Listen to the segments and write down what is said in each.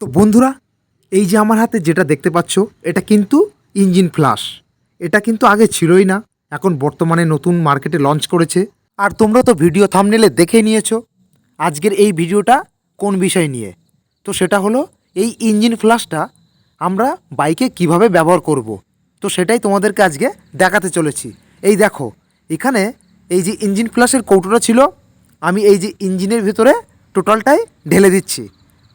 তো বন্ধুরা, এই যে আমার হাতে যেটা দেখতে পাচ্ছ, এটা কিন্তু ইঞ্জিন ফ্লাশ। এটা কিন্তু আগে ছিলই না, এখন বর্তমানে নতুন মার্কেটে লঞ্চ করেছে। আর তোমরা তো ভিডিও থামনেলে দেখে নিয়েছো, আজকের এই ভিডিওটা কোন বিষয় নিয়ে? তো সেটা হলো, এই ইঞ্জিন ফ্লাশটা আমরা বাইকে কীভাবে ব্যবহার করব। তো সেটাই তোমাদেরকে আজকে দেখাতে চলেছি। এই দেখো, এখানে এই যে ইঞ্জিন ফ্লাশের কৌটোটা ছিল, আমি এই যে ইঞ্জিনের ভিতরে টোটালটাই ঢেলে দিচ্ছি।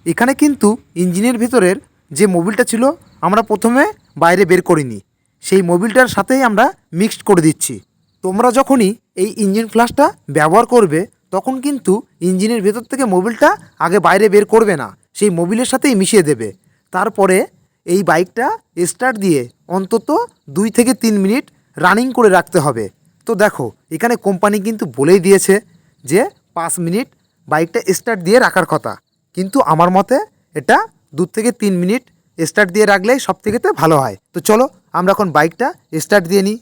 এখানে কিন্তু ইঞ্জিনের ভিতরের যে মোবিলটা ছিল, আমরা প্রথমে বাইরে বের করিনি। সেই মোবিলটার সাথেই আমরা মিক্সড করে দিচ্ছি। তোমরা যখনই এই ইঞ্জিন ফ্লাশটা ব্যবহার করবে, তখন কিন্তু ইঞ্জিনের ভেতর থেকে মোবিলটা আগে বাইরে বের করবে না, সেই মোবিলের সাথেই মিশিয়ে দেবে। তারপরে এই বাইকটা স্টার্ট দিয়ে অন্তত দুই থেকে তিন মিনিট রানিং করে রাখতে হবে। তো দেখো, এখানে কোম্পানি কিন্তু বলেই দিয়েছে যে পাঁচ মিনিট বাইকটা স্টার্ট দিয়ে রাখার কথা। কিন্তু আমার মতে এটা দু থেকে তিন মিনিট স্টার্ট দিয়ে রাখলেই সব থেকে ভালো হয়। তো চলো, আমরা এখন বাইকটা স্টার্ট দিয়ে নিই।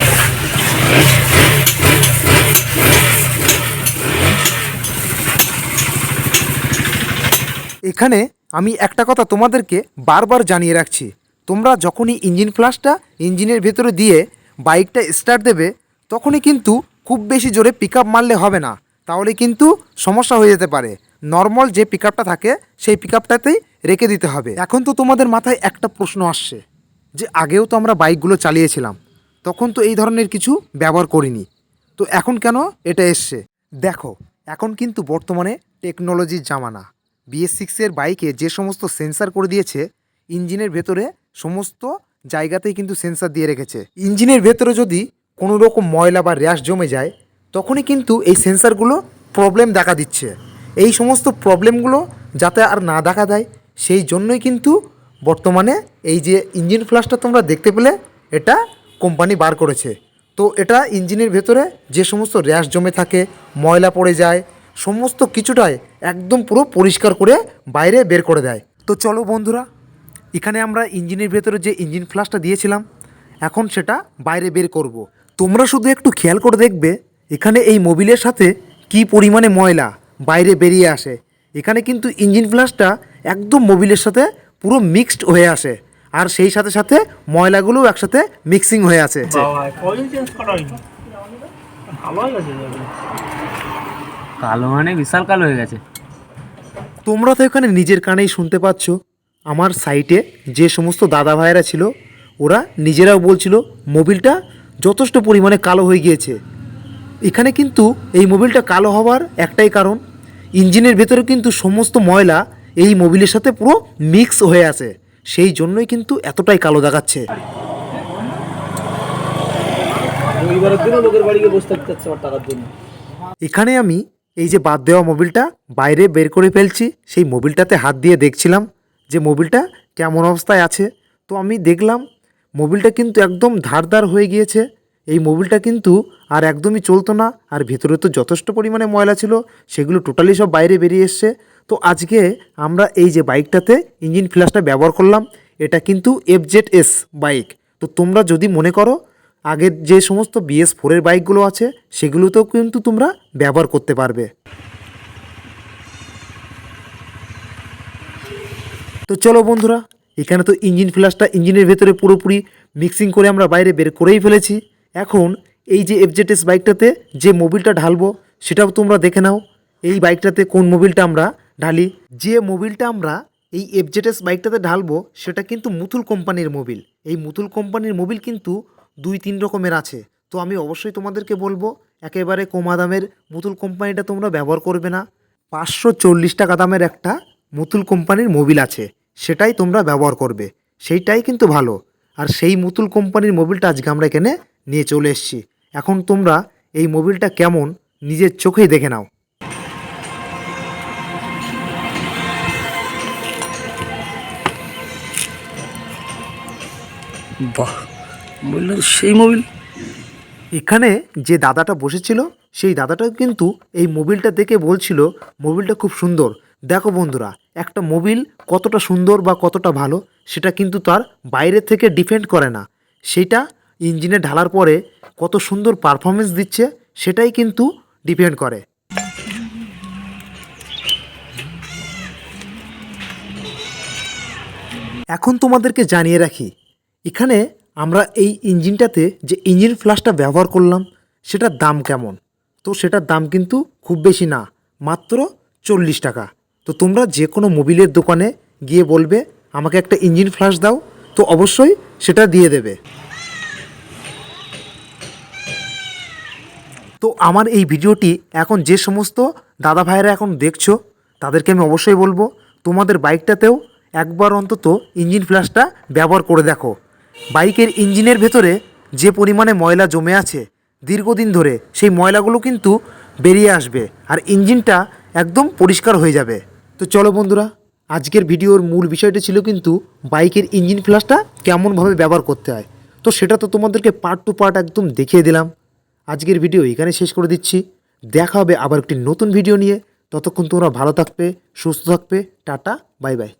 এখানে আমি একটা কথা তোমাদেরকে বারবার জানিয়ে রাখছি। তোমরা যখনই ইঞ্জিন ফ্লাশটা ইঞ্জিনের ভেতরে দিয়ে বাইকটা স্টার্ট দেবে, তখনই কিন্তু খুব বেশি জোরে পিক মারলে হবে না। তাহলে কিন্তু সমস্যা হয়ে যেতে পারে। নর্মাল যে পিক থাকে, সেই পিক রেখে দিতে হবে। এখন তো তোমাদের মাথায় একটা প্রশ্ন আসছে, যে আগেও তো আমরা বাইকগুলো চালিয়েছিলাম, তখন তো এই ধরনের কিছু ব্যবহার করিনি। তো এখন কেন এটা এসছে? দেখো, এখন কিন্তু বর্তমানে টেকনোলজির জামানা। বিএস সিক্সের বাইকে যে সমস্ত সেন্সার করে দিয়েছে, ইঞ্জিনের ভেতরে সমস্ত জায়গাতেই কিন্তু সেন্সার দিয়ে রেখেছে। ইঞ্জিনের ভেতরে যদি কোনো রকম ময়লা বা র্যাশ জমে যায় তখনই কিন্তু এই সেন্সারগুলো প্রবলেম দেখা দিচ্ছে। এই সমস্ত প্রবলেমগুলো যাতে আর না দেখা দেয়, সেই জন্যই কিন্তু বর্তমানে এই যে ইঞ্জিন ফ্লাশটা তোমরা দেখতে পেলে, এটা কোম্পানি বার করেছে। তো এটা ইঞ্জিনের ভেতরে যে সমস্ত র্যাশ জমে থাকে, ময়লা পড়ে যায়, সমস্ত কিছুটাই একদম পুরো পরিষ্কার করে বাইরে বের করে দেয়। তো চলো বন্ধুরা, এখানে আমরা ইঞ্জিনের ভেতরে যে ইঞ্জিন ফ্লাশটা দিয়েছিলাম, এখন সেটা বাইরে বের করব। তোমরা শুধু একটু খেয়াল করে দেখবে এখানে এই মোবিলের সাথে কি পরিমাণে ময়লা বাইরে বেরিয়ে আসে? এখানে কিন্তু ইঞ্জিন ফ্লাশটা একদম মোবিলের সাথে পুরো মিক্সড হয়ে আসে। আর সেই সাথে সাথে ময়লাগুলোও একসাথে মিক্সিং হয়ে আছে। কালো মানে বিশাল কালো হয়ে গেছে। তোমরা তো এখানে নিজের কানেই শুনতে পাচ্ছ। আমার সাইটে যে সমস্ত দাদা ভাইয়েরা ছিল ওরা নিজেরাও বলছিল মোবিলটা যথেষ্ট পরিমাণে কালো হয়ে গিয়েছে। এখানে কিন্তু এই মোবিলটা কালো হওয়ার একটাই কারণ ইঞ্জিনের ভেতরে কিন্তু সমস্ত ময়লা এই মোবিলের সাথে পুরো মিক্স হয়ে আছে সেই জন্যই কিন্তু এতটাই কালো দেখাচ্ছে। এখানে আমি এই যে বাদ দেওয়া মোবিলটা বাইরে বের করে ফেলছি সেই মোবিলটাতে হাত দিয়ে দেখছিলাম যে মোবিলটা কেমন অবস্থায় আছে। তো আমি দেখলাম মোবিলটা কিন্তু একদম ধারদার হয়ে গিয়েছে এই মোবিলটা কিন্তু আর একদমই চলতো না, আর ভিতরে তো যথেষ্ট পরিমাণে ময়লা ছিল, সেগুলো টোটালি সব বাইরে বেরিয়ে এসছে। তো আজকে আমরা এই যে বাইকটাতে ইঞ্জিন ফ্ল্যাশটা ব্যবহার করলাম, এটা কিন্তু এফজেড এস বাইক। তো তোমরা যদি মনে করো আগের যে সমস্ত বিএস ফোরের বাইকগুলো আছে, সেগুলোতেও কিন্তু তোমরা ব্যবহার করতে পারবে। তো চলো বন্ধুরা, এখানে তো ইঞ্জিন ফ্ল্যাশটা ইঞ্জিনের ভেতরে পুরোপুরি মিক্সিং করে আমরা বাইরে বের করেই ফেলেছি। এখন এই যে এফজেটেস বাইকটাতে যে মোবিলটা ঢালবো, সেটাও তোমরা দেখে নাও। এই বাইকটাতে কোন মোবিলটা আমরা ঢালি? যে মোবিলটা আমরা এই এফজেটেস বাইকটাতে ঢালবো, সেটা কিন্তু মুথুল কোম্পানির মোবিল এই মুথুল কোম্পানির মোবিল কিন্তু দুই তিন রকমের আছে। তো আমি অবশ্যই তোমাদেরকে বলব, একেবারে কমা দামের মুতুল কোম্পানিটা তোমরা ব্যবহার করবে না। পাঁচশো চল্লিশ টাকা দামের একটা মুতুল কোম্পানির মোবিল আছে, সেটাই তোমরা ব্যবহার করবে। সেইটাই কিন্তু ভালো। আর সেই মুতুল কোম্পানির মোবিলটা আজকে আমরা এখানে নিয়ে চলে এসেছি। এখন তোমরা এই মোবিলটা কেমন নিজের চোখেই দেখে নাও। বাহ সেই মোবিল। এখানে যে দাদাটা বসেছিল সেই দাদাটাও কিন্তু এই মোবিলটা দেখে বলছিল মোবিলটা খুব সুন্দর। দেখো বন্ধুরা একটা মোবিল কতটা সুন্দর বা কতটা ভালো। সেটা কিন্তু তার বাইরে থেকে ডিপেন্ড করে না। সেটা ইঞ্জিনে ঢালার পরে কত সুন্দর পারফরমেন্স দিচ্ছে, সেটাই কিন্তু ডিপেন্ড করে। এখন তোমাদেরকে জানিয়ে রাখি, এখানে আমরা এই ইঞ্জিনটাতে যে ইঞ্জিন ফ্লাশটা ব্যবহার করলাম, সেটার দাম কেমন? তো সেটার দাম কিন্তু খুব বেশি না, মাত্র চল্লিশ টাকা। তো তোমরা যে কোনো মোবিলের দোকানে গিয়ে বলবে আমাকে একটা ইঞ্জিন ফ্লাশ দাও, তো অবশ্যই সেটা দিয়ে দেবে। তো আমার এই ভিডিওটি এখন যে সমস্ত দাদা ভাইয়েরা এখন দেখছ, তাদেরকে আমি অবশ্যই বলব, তোমাদের বাইকটাতেও একবার অন্তত ইঞ্জিন ফ্ল্যাশটা ব্যবহার করে দেখো। বাইকের ইঞ্জিনের ভেতরে যে পরিমাণে ময়লা জমে আছে, দীর্ঘদিন ধরে সেই ময়লাগুলো কিন্তু বেরিয়ে আসবে, আর ইঞ্জিনটা একদম পরিষ্কার হয়ে যাবে। তো চলো বন্ধুরা আজকের ভিডিওর মূল বিষয়টি ছিল কিন্তু বাইকের ইঞ্জিন ফ্ল্যাশটা কেমনভাবে ব্যবহার করতে হয়। তো সেটা তো তোমাদেরকে পার্ট টু পার্ট একদম দেখিয়ে দিলাম। আজকের ভিডিও এখানে শেষ করে দিচ্ছি। দেখা হবে আবার একটি নতুন ভিডিও নিয়ে। ততক্ষণ তোমরা ভালো থাকবে, সুস্থ থাকবে। Tata, bye bye.